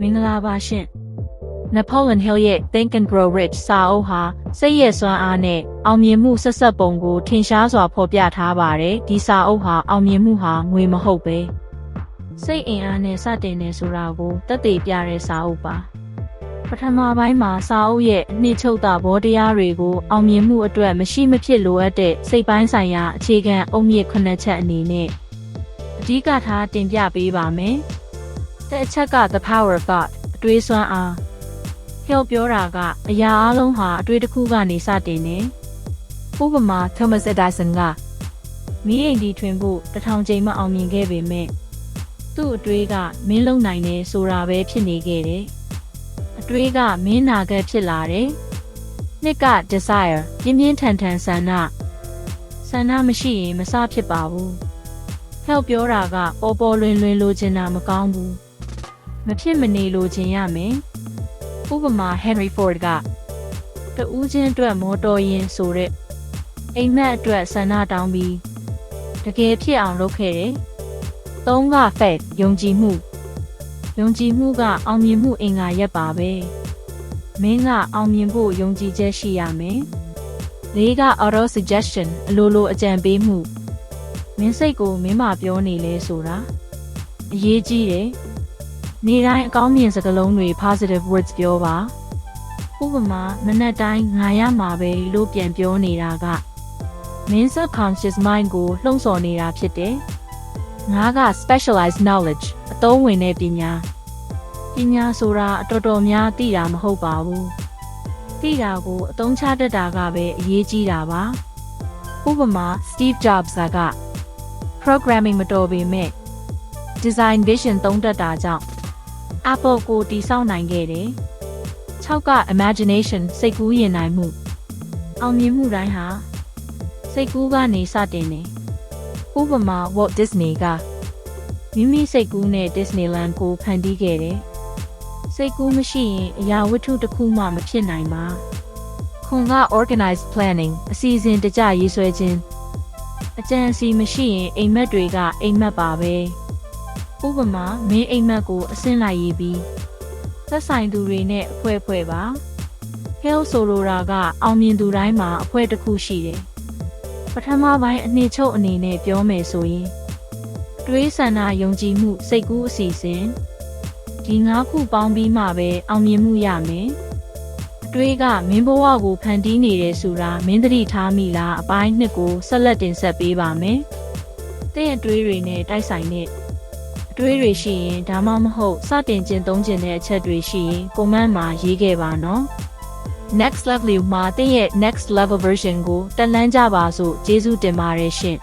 မင်္ဂလာပါရှင် Napoleon Hill ရဲ့ Think and Grow Rich စာအုပ်ဟာစိတ်ရဲ့စွမ်းအားနဲ့အောင်မြင်မှုဆက်ဆက်ပုံကိုထင်ရှားစွာဖော်ပြထားပါတယ်ဒီစာအုပ်ဟာအောင်မြင်မှုဟာငွေမဟုတ်ပဲစိတ်အင်အားနဲ့စတင်နေဆိုတာကိုသက်သေပြတဲ့စာအုပ်ပါပထမပိုင်းမှာစာအုပ်ရဲ့အနှစ်ချုပ်တာဘောတရားတွေကိုအောင်မြင်မှုအတွက်မရှိမဖြစ်လိုအပ်တဲ့စိတ်ပိုင်းဆိုင်ရာအခြေခံအုံမြင့်ခုနှစ်ချက်အနေနဲ့အဓိကထားတင်ပြပေးပါမယ် တဲ့အချက်က the power of thought အတွေးစွမ်းအားဟောပြောတာကအရာအလုံးဟာအတွေ့တစ်ခုကနေစတင်နေဥပမာ Thomas Edison ကမီးအိမ်ဒီထွင်ဖို့တစ်ထောင်ချိန်မှအောင်မြင်ခဲ့ပေမဲ့သူ့အတွေ့ကမင်းလုံနိုင်တယ်ဆိုတာပဲဖြစ်နေခဲ့တယ်အတွေ့ကမင်းနာခဲ့ဖြစ်လာတယ်နှစ်က desire ပြင်းပြင်းထန်ထန်ဆန္ဒဆန္ဒမရှိရင်မစဖြစ်ပါဘူးဟောပြောတာကပေါ်ပေါ်လွင်လွင်လိုချင်တာမကောင်းဘူး မဖြစ်မနေလိုချင်ရမယ်ဥပမာ Henry Ford ကတဦးချင်းအတွက်မော်တော်ယာဉ်ဆိုတဲ့အိမ်မက်အတွက်ဆန္ဒတောင်းပြီးတကယ်ဖြစ်အောင်လုပ်ခဲ့တယ်။သုံးက faith ယုံကြည်မှုယုံကြည်မှုကအောင်မြင်မှုအင်္ဂါရက်ပါပဲ။မင်းကအောင်မြင်ဖို့ယုံကြည်ချက်ရှိရမယ်။လေးက auto suggestion အလိုလိုအကြံပေးမှုမင်းစိတ်ကိုမင်းမပြောနေလဲဆိုတာအရေးကြီးတယ်။ နေ့တိုင်းအကောင်းမြင်စကားလုံးတွေ positive words ပြောပါဥပမာမနက်တိုင်းငါရမှာပဲလို့ပြန်ပြောနေတာက main subconscious mind ကိုလှုံ့ဆော်နေတာဖြစ်တယ်ငါက specialized knowledge အသုံးဝင်တဲ့ပညာပညာဆိုတာအတော်တော်များသိတာမဟုတ်ပါဘူးသိတာကိုအသုံးချတတ်တာကပဲအရေးကြီးတာပါဥပမာ Steve Jobs က programming မတော်ပေမဲ့ design vision သုံးတတ်တာကြောင့် Apple ကိုတည်ဆောက်နိုင်ခဲ့တယ်။6က imagination စိတ်ကူးရင်နိုင်မှုအောင်မြင်မှုတိုင်းဟာစိတ်ကူးကနေစတင်တယ်။ဥပမာ Walt Disney ကမိမိစိတ်ကူးနဲ့ Disneyland ကိုဖန်တီးခဲ့တယ်။စိတ်ကူးမရှိရင်အရာဝတ္ထုတစ်ခုမှမဖြစ်နိုင်ပါ။ခွန်က organized planning အစီအစဉ်တကျရေးဆွဲခြင်းအကြံအစီမရှိရင်အိမ်မက်တွေကအိမ်မက်ပါပဲ။ ဥပမာမင်းအိမ်မက်ကိုအစင်းလိုက်ရေးပြီးသက်ဆိုင်သူတွေနဲ့အဖွဲဖွဲပါ Hell ဆိုလိုတာကအောင်မြင်သူတိုင်းမှာအဖွဲတစ်ခုရှိတယ်ပထမပိုင်းအနှစ်ချုပ်အနေနဲ့ပြောမယ်ဆိုရင်တွေးဆန္ဒယုံကြည်မှုစိတ်ကူးအစီအစဉ်ဒီငါးခုပေါင်းပြီးမှပဲအောင်မြင်မှုရမယ်အတွေးကမင်းဘဝကိုဖန်တီးနေတယ်ဆိုတာမင်းသတိထားမိလားအပိုင်းနှစ်ကိုဆက်လက်တင်ဆက်ပေးပါမယ်တဲ့ရဲ့တွေးတွေနဲ့တိုက်ဆိုင်တဲ့အ တွေးတွေရှိရင်ဒါမှမဟုတ်စတင်ကျင့်သုံးကျင်တဲ့အချက်တွေရှိရင် comment မှာရေးခဲ့ပါနော် next level မှာတင်းရဲ့ next level version ကိုတက်လှမ်းကြပါစို့ကျေးဇူးတင်ပါတယ်ရှင်